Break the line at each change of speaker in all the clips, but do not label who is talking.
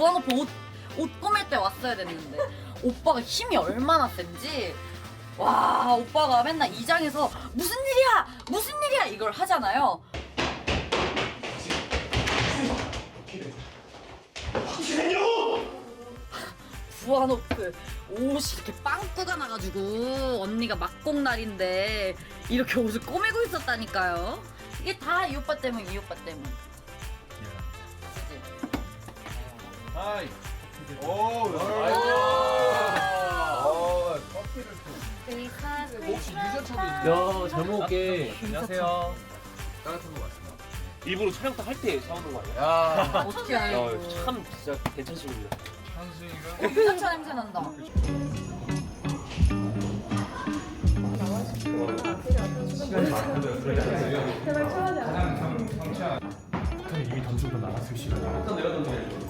오빠 옷, 옷 꾸밀 때 왔어야 됐는데 오빠가 힘이 얼마나 센지 와 오빠가 맨날 이장에서 무슨 일이야 무슨 일이야 이걸 하잖아요. 옷그 옷이 이렇게 빵꾸가 나가지고 언니가 막공 날인데 이렇게 옷을 꾸미고 있었다니까요. 이게 다 이 오빠 때문 이 오빠 때문.
하이. 오. 어, 커피를 또. 혹시 유자차도 있나요?
야, 잘 먹을게.
안녕하세요. 따뜻한 거 같습니다.
일부러 촬영도 할때 사오는 거 아니야?
야,
어떻게 알고?
야, 참 진짜 괜찮습니다.
현수이가
유자차 냄새 난다.
이미 던지고 나갔을 시간이 일단 내가 던져야죠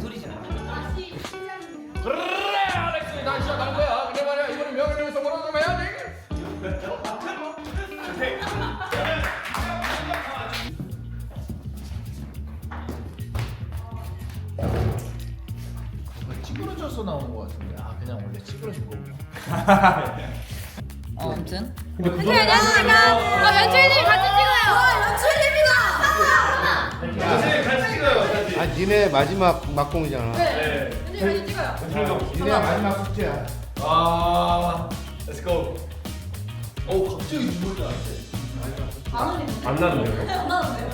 찌그러진 거고.
어, 아무튼.
선생님 안녕하십니까? 아, 연출님 같이 찍어요.
아 니네 마지막 막공이잖아.
연출님 같이 찍어요.
니네 마지막 숙제야.
아 렛츠
고어 갑자기 눈물 나.
안 나는데요? 안 나는데요?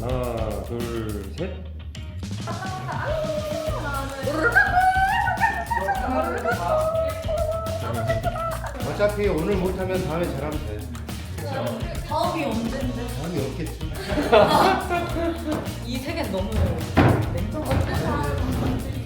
하나 둘 셋
어차피 오늘 못하면 다음에 잘하면 돼.
다음이 언젠데?
다음이 없겠지.
이 세계 너무 냉정하다.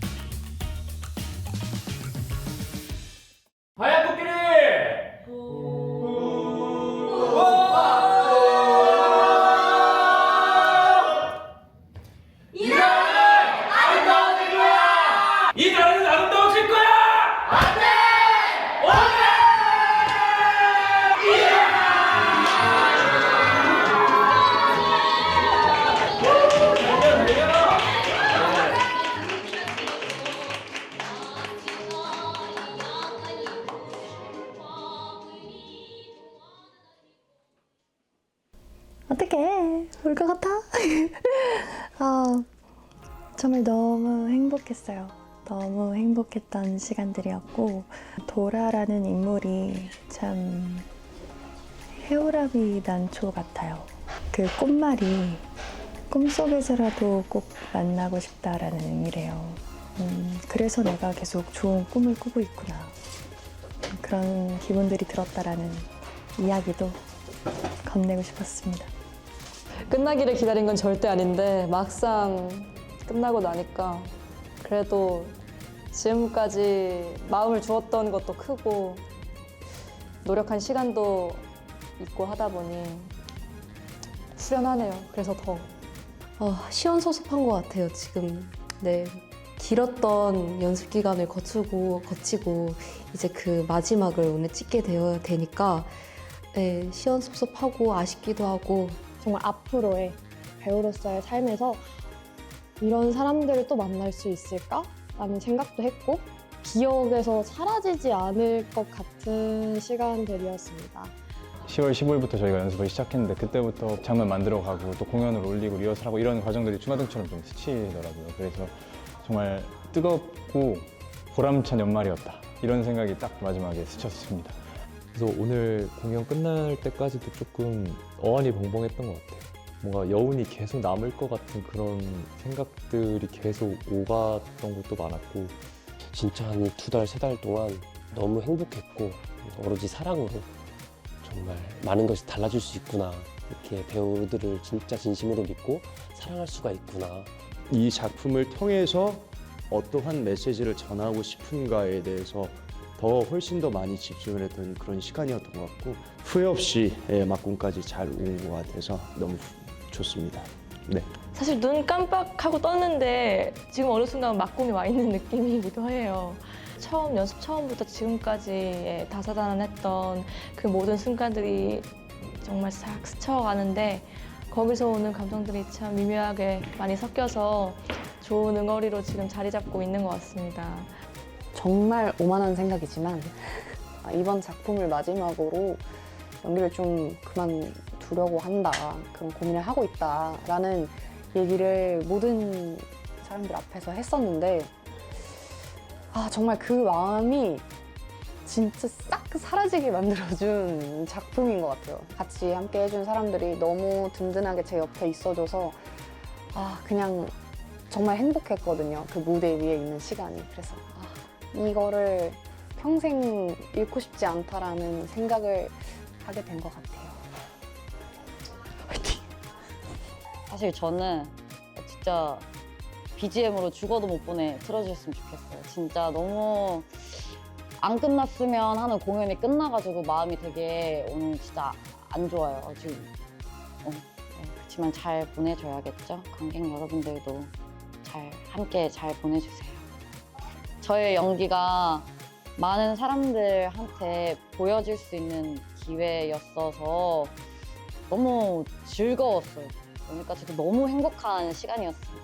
어떡해. 울 것 같아? 아, 정말 너무 행복했어요. 너무 행복했던 시간들이었고, 도라라는 인물이 참 해오라비 난초 같아요. 그 꽃말이 꿈속에서라도 꼭 만나고 싶다라는 의미래요. 음, 그래서 내가 계속 좋은 꿈을 꾸고 있구나. 그런 기분들이 들었다라는 이야기도 건네고 싶었습니다.
끝나기를 기다린 건 절대 아닌데 막상 끝나고 나니까 그래도 지금까지 마음을 주었던 것도 크고 노력한 시간도 있고 하다 보니 후련하네요. 그래서 더
어, 시원섭섭한 것 같아요, 지금. 네. 길었던 연습 기간을 거치고, 거치고, 이제 그 마지막을 오늘 찍게 되어 되니까, 네, 시원섭섭하고, 아쉽기도 하고,
정말 앞으로의 배우로서의 삶에서 이런 사람들을 또 만날 수 있을까? 라는 생각도 했고 기억에서 사라지지 않을 것 같은 시간들이었습니다.
10월 15일부터 저희가 연습을 시작했는데 그때부터 장면 만들어 가고 또 공연을 올리고 리허설하고 이런 과정들이 주마등처럼 좀 스치더라고요. 그래서 정말 뜨겁고 보람찬 연말이었다 이런 생각이 딱 마지막에 스쳤습니다.
그래서 오늘 공연 끝날 때까지도 조금 어안이 벙벙했던 것 같아요. 뭔가 여운이 계속 남을 것 같은 그런 생각들이 계속 오갔던 것도 많았고.
진짜 한 두 달, 세 달 동안 너무 행복했고 오로지 사랑으로 정말 많은 것이 달라질 수 있구나. 이렇게 배우들을 진짜 진심으로 믿고 사랑할 수가 있구나.
이 작품을 통해서 어떠한 메시지를 전하고 싶은가에 대해서 더 훨씬 더 많이 집중을 했던 그런 시간이었던 것 같고 후회 없이 예, 막공까지 잘 온 것 같아서 너무 좋습니다. 네.
사실 눈 깜빡하고 떴는데 지금 어느 순간 막공이 와 있는 느낌이기도 해요. 처음 연습 처음부터 지금까지 다사다난했던 그 모든 순간들이 정말 싹 스쳐가는데 거기서 오는 감정들이 참 미묘하게 많이 섞여서 좋은 응어리로 지금 자리 잡고 있는 것 같습니다.
정말 오만한 생각이지만 아, 이번 작품을 마지막으로 연기를 좀 그만두려고 한다 그런 고민을 하고 있다 라는 얘기를 모든 사람들 앞에서 했었는데 아 정말 그 마음이 진짜 싹 사라지게 만들어준 작품인 것 같아요. 같이 함께 해준 사람들이 너무 든든하게 제 옆에 있어줘서 아 그냥 정말 행복했거든요. 그 무대 위에 있는 시간이. 그래서 아, 이거를 평생 잃고 싶지 않다라는 생각을 하게 된 것 같아요.
사실 저는 진짜 BGM으로 죽어도 못 보내 틀어주셨으면 좋겠어요. 진짜 너무 안 끝났으면 하는 공연이 끝나가지고 마음이 되게 오늘 진짜 안 좋아요. 지금 어, 네. 그렇지만 잘 보내줘야겠죠. 관객 여러분들도 잘 함께 잘 보내주세요. 저의 연기가 많은 사람들한테 보여줄 수 있는 기회였어서 너무 즐거웠어요. 그러니까 저도 너무 행복한 시간이었어요.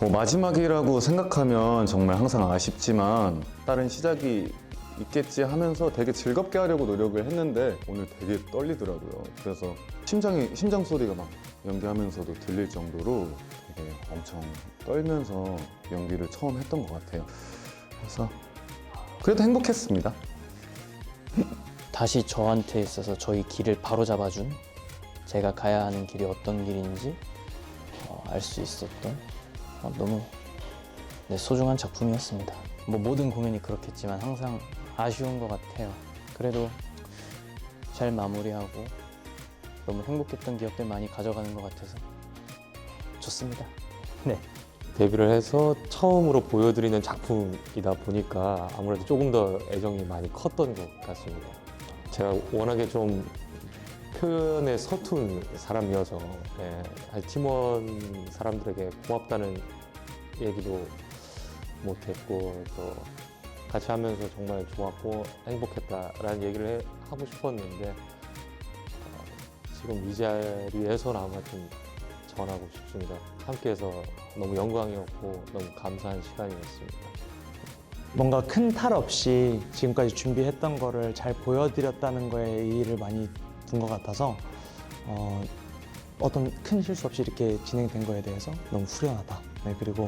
어, 마지막이라고 생각하면 정말 항상 아쉽지만 다른 시작이 있겠지 하면서 되게 즐겁게 하려고 노력을 했는데 오늘 되게 떨리더라고요. 그래서 심장이 심장 소리가 막 연기하면서도 들릴 정도로 되게 엄청 떨면서 연기를 처음 했던 것 같아요. 그래서 그래도 행복했습니다.
다시 저한테 있어서 저희 길을 바로 잡아준 제가 가야 하는 길이 어떤 길인지 어, 알수 있었던 어, 너무 네, 소중한 작품이었습니다. 뭐 모든 공연이 그렇겠지만 항상 아쉬운 것 같아요. 그래도 잘 마무리하고 너무 행복했던 기억들 많이 가져가는 것 같아서 좋습니다. 네.
데뷔를 해서 처음으로 보여드리는 작품이다 보니까 아무래도 조금 더 애정이 많이 컸던 것 같습니다. 제가 워낙에 좀 표현에 서툰 사람이어서 예, 팀원 사람들에게 고맙다는 얘기도 못했고 또 같이 하면서 정말 좋았고 행복했다라는 얘기를 해- 하고 싶었는데 어, 지금 이 자리에서나마 좀 전하고 싶습니다. 함께해서 너무 영광이었고 너무 감사한 시간이었습니다.
뭔가 큰 탈 없이 지금까지 준비했던 거를 잘 보여드렸다는 거에 의의를 많이 둔 것 같아서 어, 어떤 큰 실수 없이 이렇게 진행된 거에 대해서 너무 후련하다. 네, 그리고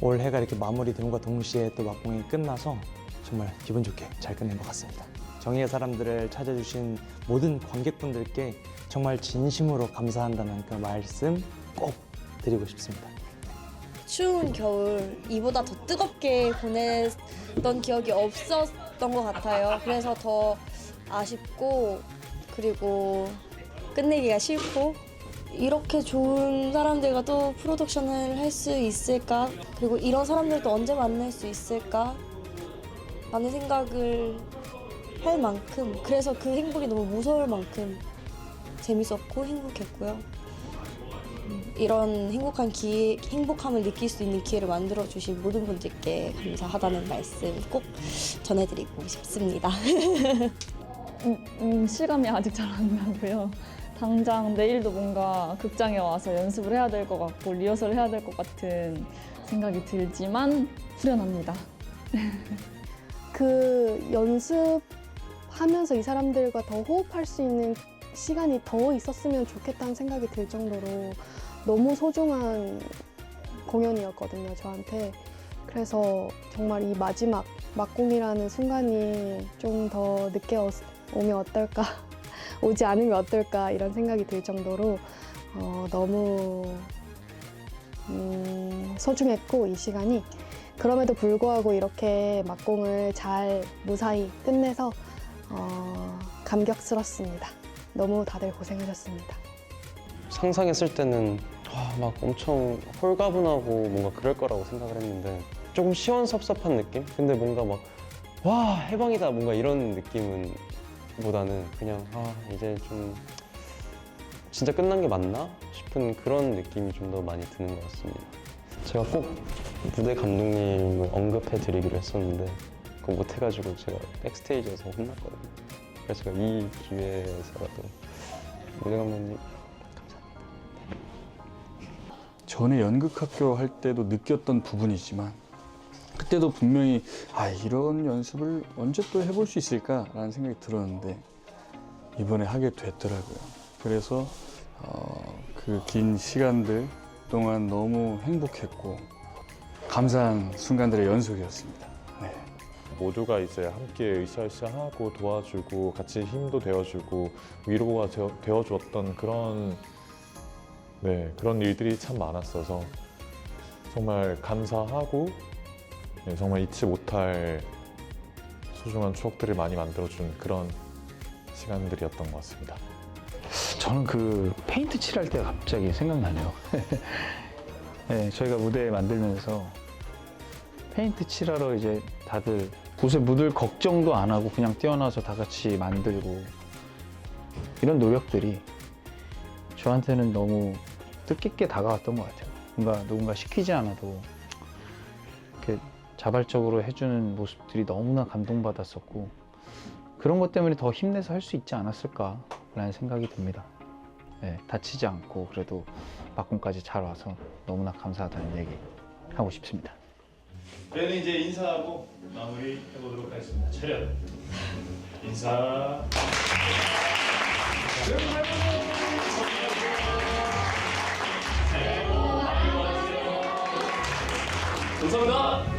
올 해가 이렇게 마무리됨과 동시에 또 막공이 끝나서 정말 기분 좋게 잘 끝낸 것 같습니다. 정의의 사람들을 찾아주신 모든 관객분들께 정말 진심으로 감사한다는 그 말씀 꼭 드리고 싶습니다.
추운 겨울 이보다 더 뜨겁게 보냈던 기억이 없었던 것 같아요. 그래서 더 아쉽고 그리고 끝내기가 싫고 이렇게 좋은 사람들과 또 프로덕션을 할 수 있을까? 그리고 이런 사람들도 언제 만날 수 있을까? 라는 생각을 할 만큼 그래서 그 행복이 너무 무서울 만큼 재밌었고 행복했고요. 이런 행복한 기회, 행복함을 느낄 수 있는 기회를 만들어 주신 모든 분들께 감사하다는 말씀 꼭 전해드리고 싶습니다.
음, 음, 실감이 아직 잘 안 나고요. 당장 내일도 뭔가 극장에 와서 연습을 해야 될 것 같고 리허설을 해야 될 것 같은 생각이 들지만 후련합니다.
그 연습하면서 이 사람들과 더 호흡할 수 있는 시간이 더 있었으면 좋겠다는 생각이 들 정도로 너무 소중한 공연이었거든요, 저한테. 그래서 정말 이 마지막 막공이라는 순간이 좀 더 늦게 어- 오면 어떨까, 오지 않으면 어떨까 이런 생각이 들 정도로 어, 너무 음, 소중했고 이 시간이 그럼에도 불구하고 이렇게 막공을 잘 무사히 끝내서 어, 감격스럽습니다. 너무 다들 고생하셨습니다.
상상했을 때는 아, 막 엄청 홀가분하고 뭔가 그럴 거라고 생각을 했는데 조금 시원섭섭한 느낌? 근데 뭔가 막 와 해방이다 뭔가 이런 느낌은 보다는 그냥 아 이제 좀
진짜 끝난 게 맞나 싶은 그런 느낌이 좀 더 많이 드는 것 같습니다. 제가 꼭 무대 감독님을 언급해 드리기로 했었는데 그거 못 해가지고 제가 백스테이지에서 혼났거든요. 그래서 이 기회에서라도 무대 감독님
전에 연극학교 할 때도 느꼈던 부분이지만 그때도 분명히 아 이런 연습을 언제 또 해볼 수 있을까라는 생각이 들었는데 이번에 하게 됐더라고요. 그래서 어, 그 긴 시간들 동안 너무 행복했고 감사한 순간들의 연속이었습니다. 네.
모두가 이제 함께 으쌰으쌰하고 도와주고 같이 힘도 되어주고 위로가 되어, 되어 주었던 그런 네 그런 일들이 참 많았어서 정말 감사하고 네, 정말 잊지 못할 소중한 추억들을 많이 만들어준 그런 시간들이었던 것 같습니다.
저는 그 페인트 칠할 때가 갑자기 생각나네요. 네, 저희가 무대 만들면서 페인트 칠하러 이제 다들 옷에 묻을 걱정도 안 하고 그냥 뛰어나서 다 같이 만들고 이런 노력들이 저한테는 너무 뜻깊게 다가왔던 것 같아요. 뭔가 누군가 시키지 않아도 이렇게 자발적으로 해주는 모습들이 너무나 감동받았었고 그런 것 때문에 더 힘내서 할 수 있지 않았을까라는 생각이 듭니다. 네, 다치지 않고 그래도 막공까지 잘 와서 너무나 감사하다는 얘기 하고 싶습니다.
저희는 이제 인사하고 마무리 해보도록 하겠습니다. 차렷. 인사.
감사합니다.